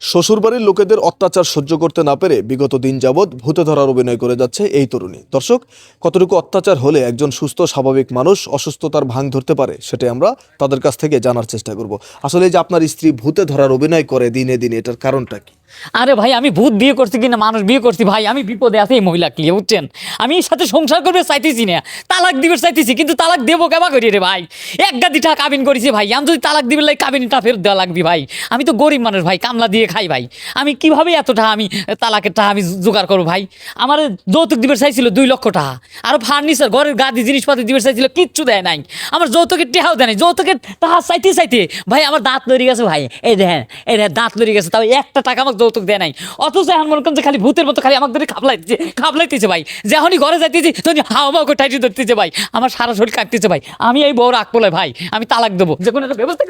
শ্বশুরবাড়ির লোকেদের অত্যাচার সহ্য করতে না পেরে বিগত দিন যাবৎ ভূতে ধরার অভিনয় করে যাচ্ছে এই তরুণী। দর্শক, কতটুকু অত্যাচার হলে একজন সুস্থ, স্বাভাবিক মানুষ অসুস্থতার ভাঙ ধরতে পারে সেটাই আমরা তাদের কাছ থেকে জানার চেষ্টা করব। আসলে যে আপনার স্ত্রী ভূতে ধরার অভিনয় করে দিনে দিনে, এটার কারণটা কি? আরে ভাই, আমি ভূত বিয়ে করছি কিনা, মানুষ বিয়ে করছি, ভাই, আমি বিপদে আছি এই মহিলা ক্লিয়ে বুঝছেন? আমি এর সাথে সংসার করবে চাইতেছি না, তালাক দিবে চাইতেছি, কিন্তু তালাক দেবো কেবা করি রে ভাই? এক গাদি টাকা কাবিন করেছি ভাই, আমি যদি তালাক দিবে লাগে কাবিনটা ফেরত দেওয়া লাগবে ভাই। আমি তো গরিব মানুষ ভাই, কামলা দিয়ে খাই ভাই। আমি কীভাবে এত টাকা আমি তালাকের টাকা আমি জোগাড় করব ভাই? আমার যৌতুক দিবে চাইছিল দুই লক্ষ টাকা আরও ফার্নিচার, ঘরের গাদি জিনিসপাতি দিবে চাইছিল কিচ্ছু দেয় নাই। আমার যৌতুকের টেহাও দেয় নাই, যৌতুকের টাকা চাইতে চাইতে, ভাই, আমার দাঁত লড়ি গেছে ভাই। এই দেখেন এই দেখেন, দাঁত লড়ি গেছে, তাও একটা টাকা আমাকে যৌতুক দেয় নাই। অথচ এখন মনে করেন যে খালি ভূতের মতো খালি আমাকে ধরে খাবলাইতেছে খাবলাইতেছে ভাই। যখনই ঘরে যাইতেছি তখন হাওয়া মাও টাইটি ধরতেছে ভাই। আমার সারা শরীর কাটতেছে ভাই। আমি এই বউর আগ পোলাই ভাই। আমি তালাক দেবো। যে কোনো একটা ব্যবস্থা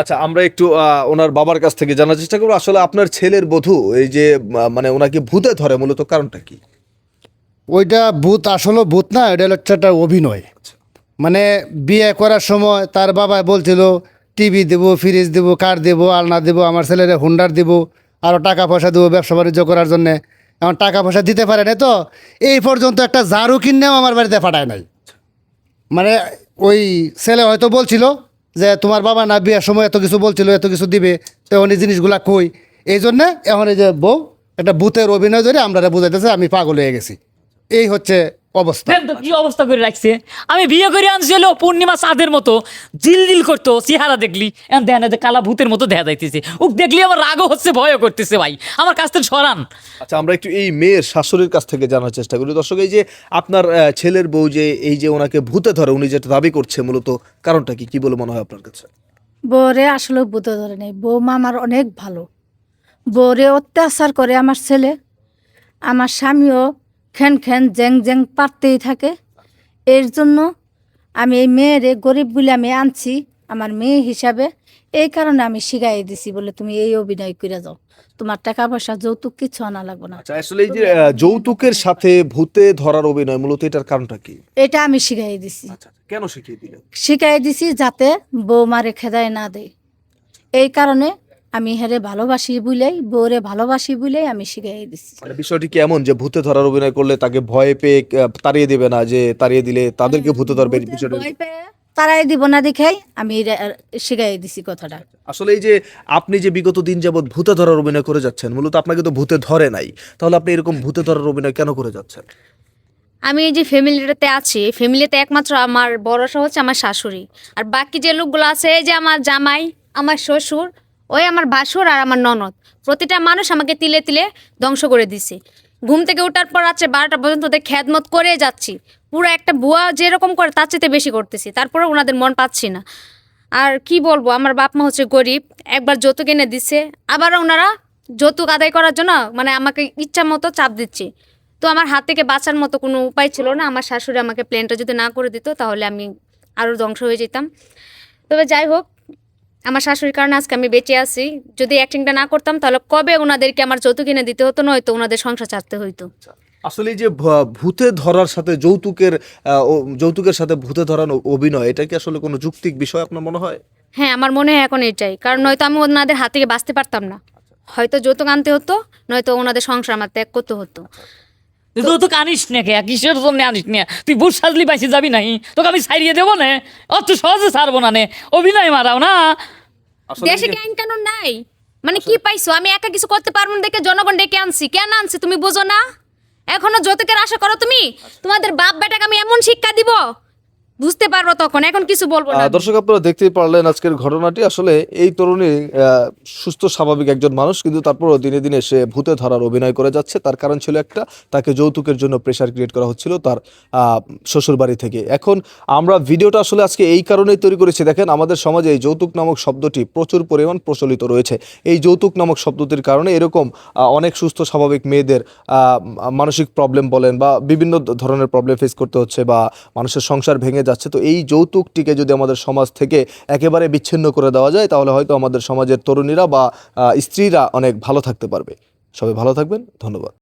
আচ্ছা আমরা একটু ওনার বাবার কাছ থেকে জানার চেষ্টা করব। আসলে আপনার ছেলের বধূ এই যে মানে ওনাকে ভূতে ধরে মূলত কারণটা কি? ওইটা ভূত আসলে ভূত না ওইটা হচ্ছে একটা অভিনয়। মানে বিয়ে করার সময় তার বাবা বলছিল টিভি দেবো ফ্রিজ দেবো কার দেবো আলনা দেবো আমার ছেলেরে হুন্ডার দেবো। আরও টাকা পয়সা দেবো ব্যবসা বাণিজ্য করার জন্যে। এখন টাকা পয়সা দিতে পারে না তো, এই পর্যন্ত একটা ঝাড়ু কিনেও আমার বাড়িতে পাঠায় নাই। মানে ওই ছেলে হয়তো বলছিল যে, তোমার বাবা না বিয়ের সময় এত কিছু বলছিল, এত কিছু দিবে তখন এই জিনিসগুলা কই? এই জন্যে এখন এই যে বউ, একটা ভূতের অভিনয় ধরে আমরা বুঝাইতেছে, আমি পাগল হয়ে গেছি। এই হচ্ছে অবস্থা। তো কি অবস্থা করে রাখছে? আমি বিয়ে করে আনছি হলো পূর্ণিমা চাঁদের মতো জিলজিল করতো চেহারা দেখলি। এখন দেখ যে কালা ভূতের মতো দেখা যাইতেছে। ও দেখলি আমার রাগও হচ্ছে ভয়ও করতেছে ভাই। আমার কাছ থেকে সরান। আচ্ছা আমরা একটু এই মেয়ের শাশুড়ির কাছ থেকে জানার চেষ্টা করি। দর্শক এই যে আপনার ছেলের বউ যে এই যে ওনাকে ভূতে ধরে উনি যেটা দাবি করছে মূলত কারণটা কি? কি বলে মনে হয় আপনার কাছে? বউরে আসলে ভূতে ধরে নেই। বৌমা আমার অনেক ভালো। বউরে অত্যাচার করে আমার ছেলে। আমার স্বামীও খ্যান খ্যান জ্যাং জ্যাং পারতেই থাকে। এর জন্য আমি এই মেয়েরে গরিব বলে আমি আনছি আমার মেয়ে হিসাবে। এই কারণে আমি শিখাই দিছি বলে তুমি এই অভিনয় করে যাও। তোমার টাকা পয়সা যৌতুক কিছু আনা লাগবে না। আচ্ছা আসলে এই যে যৌতুকের সাথে ভূতে ধরার অভিনয় মূলত এটার কারণটা কি? এটা আমি শিখাই দিছি। আচ্ছা কেন শিখিয়ে দিলেন? শিখাই দিছি যাতে বৌমারে খেদায় না দেয়। এই কারণে আমি হেরে ভালোবাসি বুলেই বউরে ভালোবাসি বুলেই আমি শিখাই দিছি। মানে বিষয়টি কি এমন যে ভূতে ধরার অভিনয় করলে তাকে ভয় পেয়ে আহ, তাড়িয়ে দেবে না যে তাড়িয়ে দিলে তাদেরকে ভূতে ধরবে এই বিষয়টা? ভয় পেয়ে তারাই দিব না দেখাই আমি শিখাই দিছি কথাটা। আসলে এই যে আপনি যে বিগত দিন যাবৎ ভূতে ধরার অভিনয় করে যাচ্ছেন মূলত আপনাকে তো ভূতে ধরে নাই তাহলে আপনি এরকম ভূতে ধরার অভিনয় কেন করে যাচ্ছেন? আমি এই যে ফ্যামিলিটাতে আছি ফ্যামিলিতে একমাত্র আমার বড়সা হচ্ছে আমার শাশুড়ি। আর বাকি যে লোকগুলো আছে এই যে আমার জামাই আমার শ্বশুর ওই আমার ভাসুর আর আমার ননদ। প্রতিটা মানুষ আমাকে তিলে তিলে ধ্বংস করে দিছে। ঘুম থেকে ওঠার পর রাত্রে বারোটা পর্যন্ত ওদের খ্যাদমত করে যাচ্ছি। পুরো একটা বুয়া যেরকম করে, তার চেয়ে বেশি করতেছি। তারপরে ওনাদের মন পাচ্ছি না। আর কি বলব, আমার বাপ মা হচ্ছে গরিব, একবার যৌতুক এনে দিচ্ছে আবার ওনারা যৌতুক আদায় করার জন্য মানে আমাকে ইচ্ছা মতো চাপ দিচ্ছে। তো আমার হাত থেকে বাঁচার মতো কোনো উপায় ছিল না। আমার শাশুড়ি আমাকে প্লেনটা যদি না করে দিত, তাহলে আমি আরও ধ্বংস হয়ে যেতাম। তবে যাই হোক আমার শাশুড়ির কারণে আজকে আমি বেঁচে আছি। যদি অ্যাক্টিংটা না করতাম তাহলে কবে ওনাদেরকে আমার যৌতুক এনে দিতে হতো? নয়তো ওনাদের সংসার ছাড়তে হইতো। আসলে যে ভূতে ধরার সাথে যৌতুকের যৌতুকের সাথে ভূতে ধরার অভিনয় এটা কি আসলে কোনো যুক্তিক বিষয় আপনার মনে হয়? হ্যাঁ আমার মনে হয় এখন এটাই। কারণ নয়তো আমি ওনাদের হাত থেকে বাঁচতে পারতাম না। হয়তো যৌতুক আনতে হতো নয়তো ওনাদের সংসার আমার ত্যাগ করতে হতো। তুই তো আনিস না কে? কিসের জন্য আনিস না? তুই বুট সাজলি পাইছি যাবি নাই? তোকে আমি সারিয়ে দেবো না? অত সহজে ছাড়বো না নে। অভিনয় মারাও না। দেশে কি আইন কানুন নাই? মানে কি পাইছো? আমি একা কিছু করতে পারব না দেখে জনগণ ডেকে আনছি। কেন আনছি তুমি বোঝো না? এখনও যৌতুকের আশা করো তুমি? তোমাদের বাপ বেটাকে আমি এমন শিক্ষা দিব বুঝতে পারব তখন, এখন কিছু বলব না। দর্শক, আপনারা দেখতেই পারলেন আজকের ঘটনাটি। আসলে এই তরুণী সুস্থ, স্বাভাবিক একজন মানুষ, কিন্তু তারপরও দিনে দিনে সে ভূতে ধরার অভিনয় করে যাচ্ছে। তার কারণ ছিল একটা, তাকে যৌতুকের জন্য প্রেশার ক্রিয়েট করা হচ্ছিল তার শ্বশুর বাড়ি থেকে। এখন আমরা ভিডিওটা আসলে আজকে এই কারণেই তৈরি করেছি। দেখেন, আমাদের সমাজে এই যৌতুক নামক শব্দটি প্রচুর পরিমাণ প্রচলিত রয়েছে। এই যৌতুক নামক শব্দটির কারণে এরকম অনেক সুস্থ, স্বাভাবিক মেয়েদের মানসিক প্রবলেম বলেন বা বিভিন্ন ধরনের প্রবলেম ফেস করতে হচ্ছে বা মানুষের সংসার ভেঙে যাচ্ছে। তো এই যৌতুকটিকে যদি আমাদের সমাজ থেকে একেবারে বিচ্ছিন্ন করে দেওয়া যায়, তাহলে হয়তো আমাদের সমাজের তরুণীরা বা স্ত্রীরা অনেক ভালো থাকতে পারবে। সবাই ভালো থাকবেন, ধন্যবাদ।